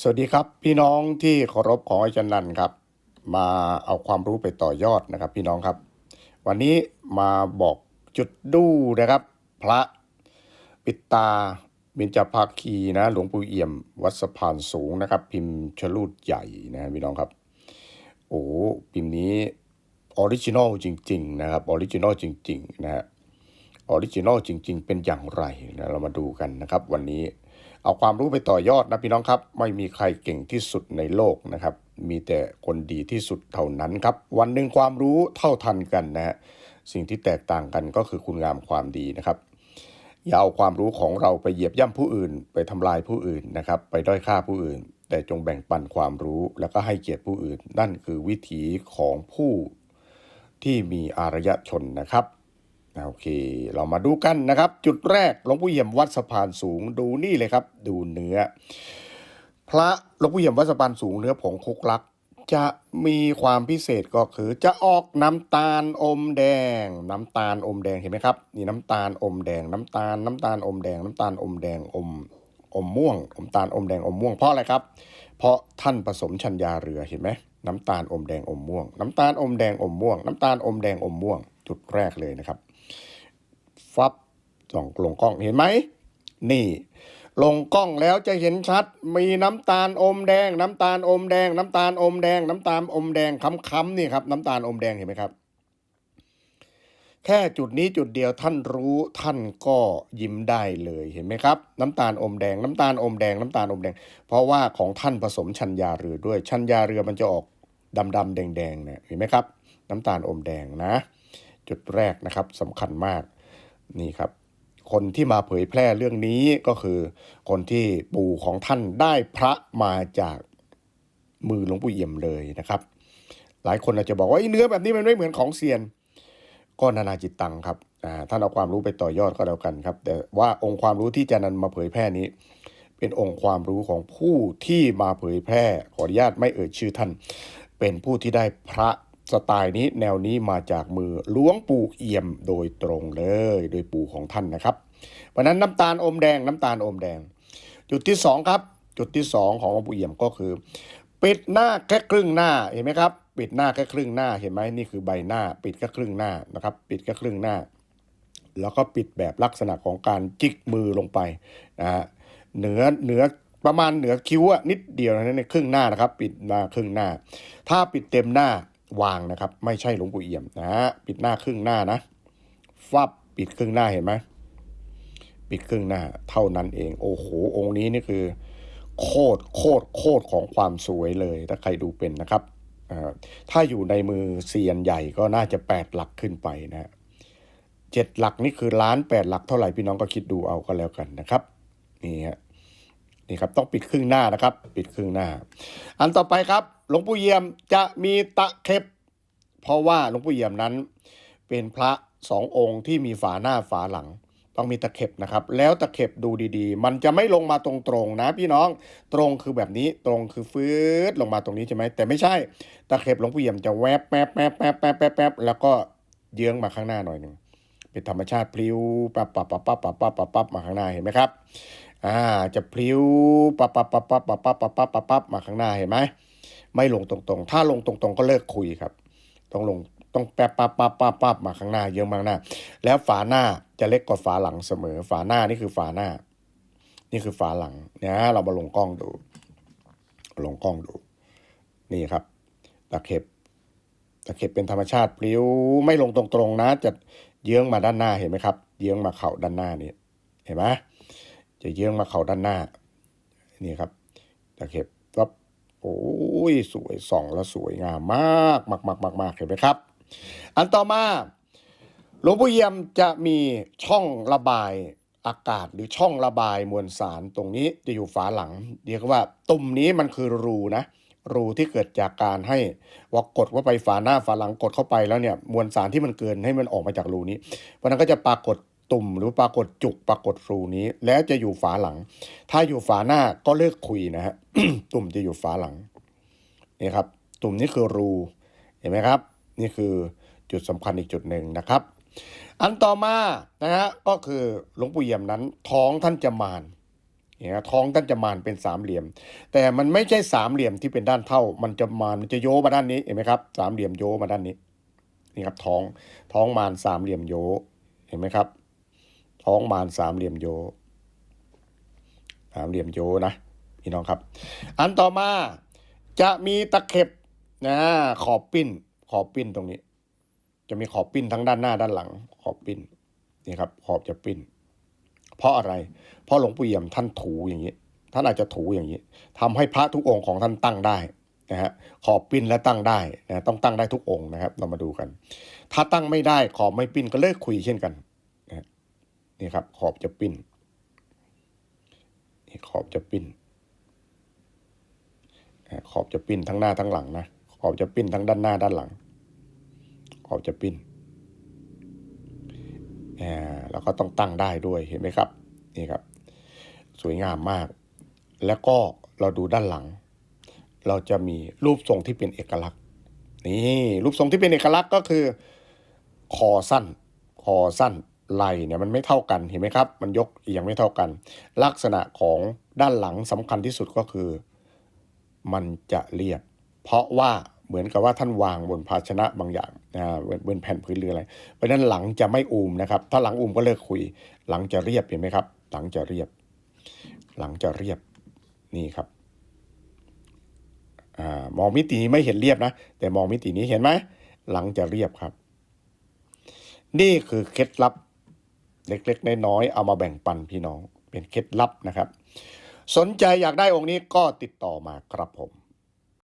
สวัสดีครับพี่น้องที่เคารพของอาจารย์นันครับ มาเอาความรู้ไปต่อยอดนะครับ พี่น้องครับ วันนี้มาบอกจุดดูนะครับ พระปิตาเบญจภาคีนะหลวงปู่เอี่ยม วัดสะพานสูงนะครับ พิมพ์ชลูดใหญ่นะพี่น้องครับ โอ้พิมพ์นี้ออริจินอลจริง ๆ นะครับออริจินอลจริง ๆ นะฮะออริจินอลจริง ๆ เป็นอย่างไรนะเรามาดูกันนะครับ วันนี้ เอาความรู้ไปต่อยอดนะพี่น้องครับ ไม่มีใครเก่งที่สุดในโลกนะครับ มีแต่คนดีที่สุดเท่านั้นครับ วันหนึ่งความรู้เท่าทันกันนะฮะสิ่งที่แตกต่างกันก็คือคุณงามความดีนะครับอย่าเอาความรู้ของเราไปเหยียบย่ำผู้อื่น ไปทำลายผู้อื่นนะครับ ไปด้อยค่าผู้อื่น แต่จงแบ่งปันความรู้แล้วก็ให้เกียรติผู้อื่น นั่นคือวิถีของผู้ที่มีอารยชนนะครับ โอเค เรามาดูกันนะครับ จุดแรกหลวงปู่เยี่ยมวัดสะพานสูงดูนี่เลยครับ ดูเนื้อ พระหลวงปู่เยี่ยมวัดสะพานสูงเนื้อผงคุกลัก จะมีความพิเศษก็คือจะออกน้ำตาลอมแดง น้ำตาลอมแดงเห็นไหมครับนี่น้ำตาลอมแดง น้ำตาลน้ำตาลอมแดง น้ำตาลอมแดงอมอมม่วงอมตาลอมแดงอมม่วงเพราะอะไรครับ เพราะท่านผสมชัญญาเรือเห็นไหมน้ำตาลอมแดงอมม่วง น้ำตาลอมแดงอมม่วง น้ำตาลอมแดงอมม่วง จุดแรกเลยนะครับ ฟับส่องลงกล้องเห็นไหม นี่ ลงกล้องแล้วจะเห็นชัด มีน้ำตาลอมแดง น้ำตาลอมแดง น้ำตาลอมแดง น้ำตาลอมแดงค้ำๆนี่ครับ น้ำตาลอมแดงเห็นไหมครับ แค่จุดนี้จุดเดียวท่านรู้ท่านก็ยิ้มได้เลยเห็นไหมครับ น้ำตาลอมแดง น้ำตาลอมแดง น้ำตาลอมแดง เพราะว่าของท่านผสมชัญญาเรือด้วย ชัญญาเรือมันจะออกดำดำๆแดงแดงๆเนี่ยเห็นไหมครับ น้ำตาลอมแดงนะ จุดแรกนะครับสำคัญมาก นี่ครับ คนที่มาเผยแพร่เรื่องนี้ก็คือ คนที่ปู่ของท่านได้พระมาจากมือหลวงปู่เอี่ยมเลยนะครับ หลายคนอาจจะบอกว่าไอ้เนื้อแบบนี้มันไม่เหมือนของเซียน ก็นานาจิตตังครับท่านเอาความรู้ไปต่อยอดก็แล้วกันครับ แต่ว่าองค์ความรู้ที่จะนำมาเผยแพร่นี้ เป็นองค์ความรู้ของผู้ที่มาเผยแพร่ขออนุญาตไม่เอ่ยชื่อท่าน เป็นผู้ที่ได้พระ สไตล์นี้แนวนี้มาจากมือหลวงปู่เอี่ยมโดยตรงเลย โดยปู่ของท่านนะครับ เพราะนั้นน้ำตาลอมแดงน้ำตาลอมแดง จุดที่สองครับ จุดที่สองของหลวงปู่เอี่ยมก็คือ ปิดหน้าแค่ครึ่งหน้าเห็นไหมครับ ปิดหน้าแค่ครึ่งหน้าเห็นไหมนี่คือใบหน้า ปิดแค่ครึ่งหน้านะครับ ปิดแค่ครึ่งหน้า แล้วก็ปิดแบบลักษณะของการจิกมือลงไปนะฮะเหนือเหนือประมาณเหนือคิ้วอะนิดเดียวนะในครึ่งหน้านะครับ ปิดมาครึ่งหน้า ถ้าปิดเต็มหน้า วางนะครับ ไม่ใช่หลวงปู่เอี่ยมนะฮะปิดหน้าครึ่งหน้านะฟับปิดครึ่งหน้าเห็นไหมปิดครึ่งหน้า เท่านั้นเอง โอ้โหองค์นี้นี่คือ โคตรโคตรโคตรของความสวยเลย ถ้าใครดูเป็นนะครับถ้าอยู่ในมือเซียนใหญ่ก็น่าจะแปดหลักขึ้นไปนะฮะเจ็ดหลักนี่คือล้านแปดหลักเท่าไหร่พี่น้องก็คิดดูเอาก็แล้วกันนะครับนี่ฮะนี่ครับต้องปิดครึ่งหน้านะครับ ปิดครึ่งหน้า อันต่อไปครับ หลวงปู่เยี่ยมจะมีตะเข็บ เพราะว่าหลวงปู่เยี่ยมนั้น เป็นพระสององค์ที่มีฝาหน้าฝาหลัง ต้องมีตะเข็บนะครับ แล้วตะเข็บดูดีๆ มันจะไม่ลงมาตรงๆนะพี่น้องตรงคือแบบนี้ตรงคือฟืดลงมาตรงนี้ใช่ไหมแต่ไม่ใช่ตะเข็บหลวงปู่เยี่ยมจะแวบแป๊บแป๊บแป๊บแป๊บแป๊บแป๊บแล้วก็เยื้องมาข้างหน้าหน่อยหนึ่งเป็นธรรมชาติพลิ้วปับปับปับปับปับปับปับปับมาข้างหน้าเห็นไหมครับอ่าจะพลิ้วปับปับปับปับปับปับปับปับปับปับมาข้างหน้าเห็นไหม ไม่ลงตรงๆ ถ้าลงตรงๆ ก็เลิกคุยครับ ต้องลงต้องแป๊บปั๊บปั๊บปั๊บปั๊บมาข้างหน้า เยอะมากหน้า แล้วฝาหน้าจะเล็กกว่าฝาหลังเสมอ ฝาหน้านี่คือฝาหน้า นี่คือฝาหลังนะเรามาลงกล้องดู ลงกล้องดู นี่ครับ ตะเข็บ ตะเข็บเป็นธรรมชาติปลิวไม่ลงตรงๆนะ จะเยื้องมาด้านหน้าเห็นไหมครับ เยื้องมาเข่าด้านหน้านี่เห็นไหมจะเยื้องมาเข่าด้านหน้า นี่ครับ ตะเข็บปั๊บ โอ้ยสวยส่องแล้วสวยงามมากมากมากมากมากเห็นไหมครับ อันต่อมาหลวงปู่เยี่ยมจะมีช่องระบายอากาศหรือช่องระบายมวลสารตรงนี้จะอยู่ฝาหลัง เรียกว่าตุ่มนี้มันคือรูนะ รูที่เกิดจากการให้ว่ากดว่าไปฝาหน้าฝาหลังกดเข้าไปแล้วเนี่ยมวลสารที่มันเกินให้มันออกมาจากรูนี้เพราะฉะนั้นก็จะปรากฏ ตุ่มหรือปรากฏจุกปรากฏรูนี้ แล้วจะอยู่ฝาหลัง ถ้าอยู่ฝาหน้าก็เลิกคุยนะฮะตุ่มจะอยู่ฝาหลังนี่ครับ ตุ่มนี้คือรูเห็นไหมครับ นี่คือจุดสำคัญอีกจุดหนึ่งนะครับ อันต่อมานะฮะก็คือหลวงปู่เยี่ยมนั้น ท้องท่านจะมานเนี่ยท้องท่านจะมานเป็นสามเหลี่ยม แต่มันไม่ใช่สามเหลี่ยมที่เป็นด้านเท่า มันจะมานมันจะโยมาด้านนี้เห็นไหมครับสามเหลี่ยมโยมาด้านนี้นี่ครับท้องท้องมานสามเหลี่ยมโยเห็นไหมครับ ท้องมานสามเหลี่ยมโยสามเหลี่ยมโยนะพี่น้องครับ อันต่อมาจะมีตะเข็บนะขอบปิ้น ขอบปิ้นตรงนี้ จะมีขอบปิ้นทั้งด้านหน้าด้านหลัง ขอบปิ้นนี่ครับ ขอบจะปิ้น เพราะอะไร เพราะหลวงปู่เอี่ยมท่านถูอย่างนี้ ท่านอาจจะถูอย่างนี้ทำให้พระทุกองค์ของท่านตั้งได้นะฮะขอบปิ้นและตั้งได้นะต้องตั้งได้ทุกองค์นะครับ เรามาดูกัน ถ้าตั้งไม่ได้ขอบไม่ปิ้นก็เลิกคุยเช่นกัน นี่ครับ ขอบจะปิ้นนี่ขอบจะปิ้นขอบจะปิ้นทั้งหน้าทั้งหลังนะขอบจะปิ้นทั้งด้านหน้าด้านหลัง ขอบจะปิ้นอ่าแล้วก็ต้องตั้งได้ด้วยเห็นไหมครับนี่ครับ สวยงามมาก แล้วก็เราดูด้านหลัง เราจะมีรูปทรงที่เป็นเอกลักษณ์ นี่รูปทรงที่เป็นเอกลักษณ์ก็คือ คอสั้น คอสั้น ไหล่เนี่ยมันไม่เท่ากันเห็นไหมครับ มันยกเอียงไม่เท่ากัน ลักษณะของด้านหลังสำคัญที่สุดก็คือ มันจะเรียบ เพราะว่าเหมือนกับว่าท่านวางบนภาชนะบางอย่างนะบนแผ่นพื้นหรืออะไร เพราะนั้นหลังจะไม่อูมนะครับ ถ้าหลังอูมก็เลิกคุย หลังจะเรียบเห็นไหมครับ หลังจะเรียบ หลังจะเรียบนี่ครับอามองมิตินี้ไม่เห็นเรียบนะ แต่มองมิตินี้เห็นไหมหลังจะเรียบครับ นี่คือเคล็ดลับ เล็กๆน้อยๆเอามาแบ่งปันพี่น้องเป็นเคล็ดลับนะครับ สนใจอยากได้องค์นี้ก็ติดต่อมาครับผม